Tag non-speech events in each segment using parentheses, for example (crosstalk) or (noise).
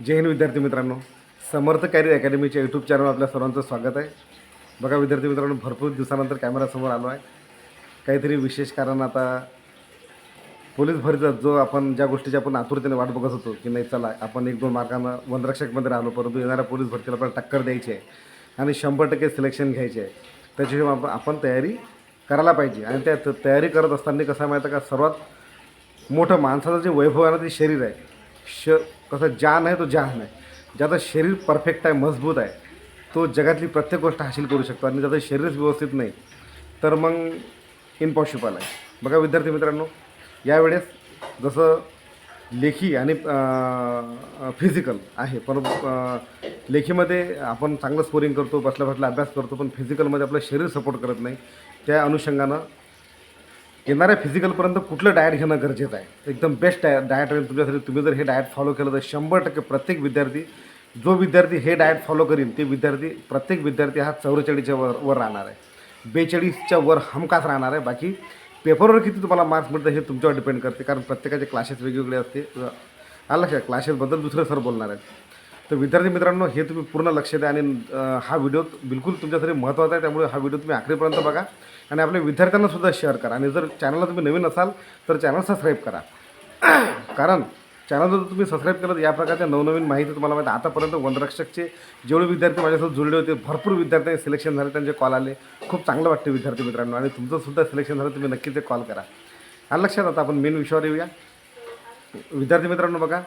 जय हिंद विद्यार्थी मित्रांनो. समर्थ carrier अकॅडमीच्या YouTube चॅनलवर आपल्या सर्वांचं स्वागत आहे. बघा विद्यार्थी मित्रांनो भरपूर दिवसानंतर कॅमेरासमोर आलो आहे. काहीतरी विशेष कारण आता पोलीस भरतीचा जो आपण ज्या गोष्टीची आपण आतुरतेने वाट बघत होतो की नाही चला आपण एक दोन मार्कानं वनरक्षकमध्ये राहिलो परंतु येणाऱ्या पोलीस भरतीला आपण टक्कर द्यायची आहे आणि शंभर टक्के सिलेक्शन घ्यायचे आहे. त्याच्याशिवाय आपण आपण तयारी करायला पाहिजे आणि त्या तयारी करत असताना कसं माहिती आहे का? सर्वात मोठं माणसाचं जे वैभव आहे ना ते शरीर आहे श कसं जान आहे तो जान आहे ज्याचं शरीर परफेक्ट आहे मजबूत आहे तो जगातली प्रत्येक गोष्ट हासिल करू शकतो आणि ज्याचं शरीरच व्यवस्थित नाही तर मग इम्पॉसिबल आहे. बघा विद्यार्थी मित्रांनो यावेळेस जसं लेखी आणि फिजिकल आहे पण लेखीमध्ये आपण चांगलं स्कोरिंग करतो बसल्या बसल्या अभ्यास करतो पण फिजिकलमध्ये आपलं शरीर सपोर्ट करत नाही त्या अनुषंगानं येणाऱ्या फिजिकलपर्यंत कुठलं डाएट घेणं गरजेचं आहे? एकदम बेस्ट डाय डाएट राहील तुमच्यासाठी तुम्ही जर हे डाएट फॉलो केलं तर शंभर टक्के प्रत्येक विद्यार्थी जो विद्यार्थी हे डाएट फॉलो करीन ते विद्यार्थी प्रत्येक विद्यार्थी हा चौवेचाळीसच्या वर वर राहणार आहे. बेचाळीसच्या वर हमखास राहणार आहे. बाकी पेपरवर किती तुम्हाला मार्क्स मिळतं हे तुमच्यावर डिपेंड करते. कारण प्रत्येकाचे क्लासेस वेगवेगळे असते. आलं लक्षात? क्लासेसबद्दल दुसरे सर बोलणार आहेत. तर विद्यार्थी मित्रांनो हे तुम्ही पूर्ण लक्ष द्या आणि हा व्हिडिओ बिलकुल तुमच्यासाठी महत्त्वाचा आहे त्यामुळे हा व्हिडिओ तुम्ही आखरीपर्यंत बघा. आणि आपल्या विद्यार्थ्यांना सुद्धा शेअर करा. आणि जर चॅनलला तुम्ही नवीन असाल तर चॅनल सबस्क्राईब करा. (clears throat) कारण चॅनल जर तुम्ही सबस्क्राईब केलं तर या प्रकारच्या नवनवीन माहिती तुम्हाला माहिती आतापर्यंत वनरक्षकचे जेवढे विद्यार्थी माझ्यासोबत जुळले होते भरपूर विद्यार्थी सिलेक्शन झाले त्यांचे कॉल आले. खूप चांगलं वाटते विद्यार्थी मित्रांनो. आणि तुमचंसुद्धा सिलेक्शन झालं तुम्ही नक्कीच ते कॉल करा. आणि लक्षात आता आपण मेन विषयावर येऊया. विद्यार्थी मित्रांनो बघा.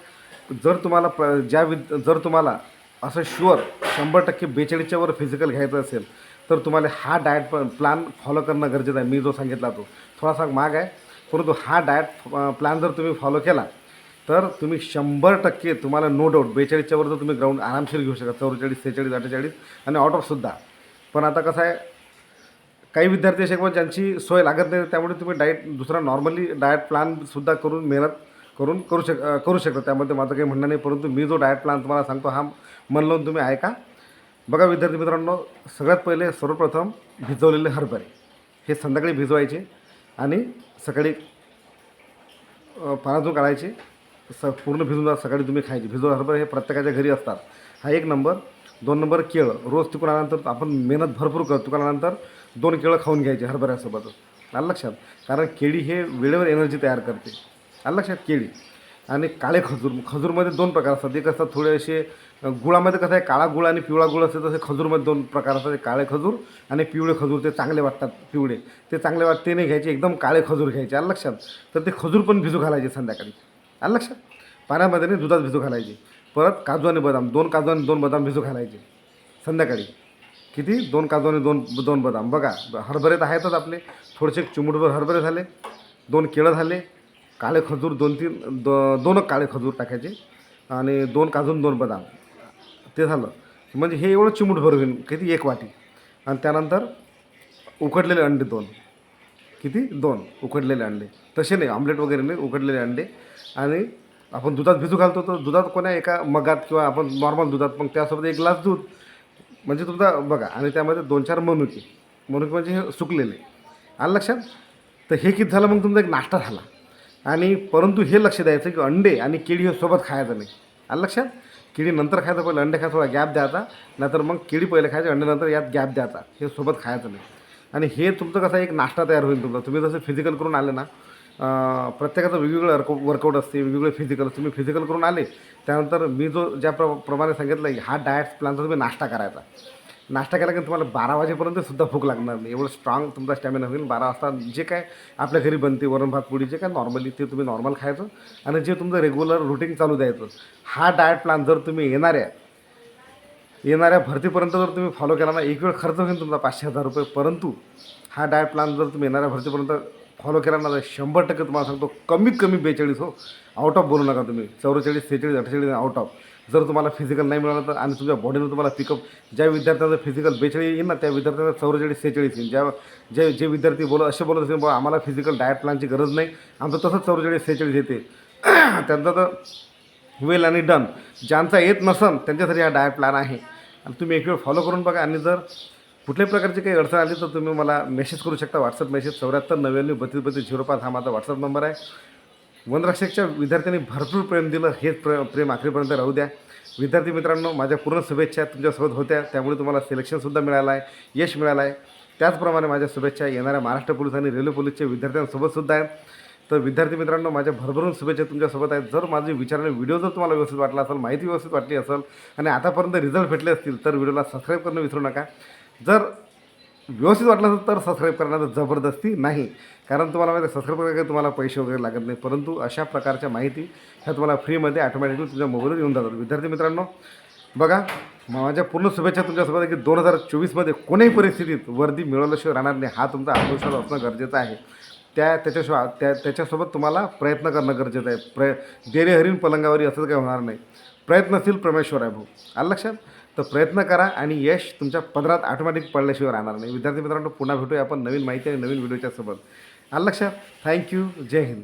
जर तुम्हाला प्र ज्या विद जर तुम्हाला असं शुअर शंभर टक्के बेचाळीसच्या वर फिजिकल घ्यायचं असेल तर तुम्हाला हा डाएट प्लॅन फॉलो करणं गरजेचं आहे. मी जो सांगितला तो. थोडासा माग आहे. परंतु हा डाएट प्लॅन जर तुम्ही फॉलो केला तर तुम्ही शंभर टक्के तुम्हाला नो डाऊट बेचाळीसच्या वर तुम्ही ग्राउंड आरामशीर घेऊ शकता. चौवेचाळीस सेहेचाळीस अठ्ठेचाळीस आणि आउट ऑफसुद्धा पण आता कसं आहे काही विद्यार्थी असे ज्यांची सोय लागत नाही त्यामुळे तुम्ही डाएट दुसरा नॉर्मली डाएट प्लॅनसुद्धा करून मेहनत करून करू शक करू शकता. त्यामध्ये माझं काही म्हणणं नाही परंतु मी जो डायट प्लॅन तुम्हाला सांगतो हा मन लावून तुम्ही ऐका. बघा विद्यार्थी मित्रांनो सगळ्यात पहिले सर्वप्रथम भिजवलेले हरभरे. हे संध्याकाळी भिजवायचे आणि सकाळी अं, काढायचे. स पूर्ण भिजून सकाळी तुम्ही खायचे. भिजवले हरभरे हे प्रत्येकाच्या घरी असतात. हा एक नंबर. दोन नंबर केळं. रोज तिकून आल्यानंतर आपण मेहनत भरपूर करतो. तिकून आल्यानंतर दोन केळं खाऊन घ्यायचे हरभऱ्यासोबतच. आलं लक्षात? कारण केळी हे वेळेवर एनर्जी तयार करते. आलं लक्षात केळी आणि काळे खजूर खजूरमध्ये दोन प्रकार असतात. एक असतात थोडे असे गुळामध्ये कसं आहे काळा गुळ आणि पिवळा गुळ असते तसे खजूरमध्ये दोन प्रकार असतात. काळे खजूर आणि पिवळे खजूर. ते चांगले वाटतात पिवळे. ते चांगले वाटते नाही घ्यायचे एकदम काळे खजूर घ्यायचे. आलं लक्षात. तर ते खजूर पण भिजू घालायचे संध्याकाळी. आलं लक्षात. पाण्यामध्ये नाही दुधात भिजू घालायचे. परत काजू आणि बदाम. दोन काजू आणि दोन बदाम भिजू घालायचे. संध्याकाळी. किती? दोन काजू आणि दोन दोन बदाम. बघा हरभरे तर आहेतच आपले. थोडेसे चिमुटभर हरभरे झाले. दोन केळं झाले. काळे खजूर दोन तीन दो दोन काळे खजूर टाकायचे आणि दोन काजून दोन बदाम. ते झालं. म्हणजे हे एवढं चिमूटभर होईल किती? एक वाटी. आणि त्यानंतर उकडलेले अंडे दोन. किती? दोन. उकडलेले अंडे. तसे नाही. ऑमलेट वगैरे नाही. उकडलेले अंडे. आणि आपण दुधात भिजू घालतो तर दुधात कोण्या एका मगात किंवा आपण नॉर्मल दुधात मग त्यासोबत एक ग्लास दूध. म्हणजे तुमचा बघा आणि त्यामध्ये दोन चार मनुके. मनुके म्हणजे हे सुकलेले. आलं लक्षात? तर हे किती झालं? मग तुमचा एक नाश्ता झाला. आणि परंतु हे लक्ष द्यायचं की अंडे आणि केळी हे सोबत खायचं नाही. आलं लक्षात? केळी नंतर खायचं पहिले अंडे खायचं थोडा गॅप द्यायचा. नाहीतर मग केळी पहिले खायचे अंडे नंतर यात गॅप द्यायचा. हे सोबत खायचं नाही. आणि हे तुमचं कसं एक नाश्ता तयार होईल तुमचा. तुम्ही जसं फिजिकल करून आले ना प्रत्येकाचं वेगवेगळं अर्क वर्कआउट असते वेगवेगळे फिजिकल तुम्ही फिजिकल करून आले त्यानंतर मी जो ज्या प्र प्रमाणे सांगितलं की हा डायट प्लॅनचा तुम्ही नाश्ता करायचा. नाश्ता केला की तुम्हाला बारा वाजेपर्यंत सुद्धा भूक लागणार नाही. एवढं स्ट्रॉंग तुमचा स्टॅमिना होईल. बारा वाजता जे काय आपल्या घरी बनते वरण भात पोळी जे काय नॉर्मली ते तुम्ही नॉर्मल खायचं आणि जे तुमचं रेग्युलर रुटीन चालू द्यायचं. हा डाएट प्लॅन जर तुम्ही येणाऱ्या येणाऱ्या भरतीपर्यंत जर तुम्ही फॉलो केला ना एक वेळ खर्च होईल तुमचा पाचशे हजार रुपये. परंतु हा डाएट प्लॅन जर तुम्ही येणाऱ्या भरतीपर्यंत फॉलो केला ना शंभर टक्के तुम्हाला सांगतो कमीत कमी बेचाळीस हो. आउट ऑफ बोलू नका तुम्ही. चौवेचाळीस सेहेचाळीस अठ्ठेचाळीस आउट ऑफ जर तुम्हाला फिजिकल नाही मिळालं तर आणि तुमच्या बॉडीनं तुम्हाला पिकअप ज्या विद्यार्थ्यांचं फिजिकल बेचाळीस येईल ना त्या विद्यार्थ्यांना चौवेचाळीस सेहेचाळीस येईल ज्या जे जे विद्यार्थी बोलत असे बोलत असेल बा आम्हाला फिजिकल डायट प्लॅनची गरज नाही. आमचं तसंच चौवेचाळीस सेहेचाळीस येते. (clears throat) त्यांचं तर वेल आणि डन ज्यांचा येत नसन त्यांच्यासाठी हा डायट प्लॅन आहे. आणि तुम्ही एक वेळ फॉलो करून बघा. आणि जर कुठल्याही प्रकारची काही अडचण आली तर तुम्ही मला मेसेज करू शकता व्हॉट्सअप मेसेज चौऱ्याहत्तर नव्याण्णव बत्तीस बत्तीस झिरो पाच हा माझा व्हॉट्सअप नंबर आहे. वनरक्षकच्या विद्यार्थ्यांनी भरपूर प्रेम दिलं हेच प्र प्रेम आखरीपर्यंत राहू द्या. विद्यार्थी मित्रांनो माझ्या पूर्ण शुभेच्छा तुमच्यासोबत होत्या. त्यामुळे तुम्हाला सिलेक्शनसुद्धा मिळालं आहे यश मिळालं आहे. त्याचप्रमाणे माझ्या शुभेच्छा येणाऱ्या महाराष्ट्र पोलीस आणि रेल्वे पोलीसच्या विद्यार्थ्यांसोबतसुद्धा आहेत. तर विद्यार्थी मित्रांनो माझ्या भरभरून शुभेच्छा तुमच्यासोबत आहेत. जर माझे विचार व्हिडिओ जर तुम्हाला व्यवस्थित वाटला असेल माहिती व्यवस्थित वाटली असेल आणि आतापर्यंत रिझल्ट भेटले असतील तर व्हिडिओला सबस्क्राईब करणं विसरू नका. जर व्यवस्थित वाटलं असेल तर सबस्क्राईब करण्याचं जबरदस्ती नाही. कारण तुम्हाला माहिती सबस्क्राईब करायला तुम्हाला पैसे वगैरे लागत नाही परंतु अशा प्रकारच्या माहिती ह्या तुम्हाला फ्रीमध्ये ऑटोमॅटिकली तुमच्या मोबाईलवर येऊन जातात. विद्यार्थी मित्रांनो बघा माझ्या पूर्ण शुभेच्छा तुमच्यासोबत की दोन हजार चोवीसमध्ये कोणीही परिस्थितीत वर्दी मिळवल्याशिवाय राहणार नाही. हा तुमचा आत्मविश्वास असणं गरजेचं आहे. त्या त्याच्याशिवाय त्या त्याच्यासोबत तुम्हाला प्रयत्न करणं गरजेचं आहे. प्रय देरे हरीण पलंगावरी असं काही होणार नाही. प्रयत्नशील परमेश्वर आहे भाऊ. आलं लक्षात? तर प्रयत्न करा आणि यश तुमच्या पदरात ऑटोमॅटिक पडल्याशिवाय राहणार नाही. विद्यार्थी मित्रांनो पुन्हा भेटूया आपण नवीन माहिती आणि नवीन व्हिडिओच्या सोबत आलं लक्षात? Thank you Jai Hind.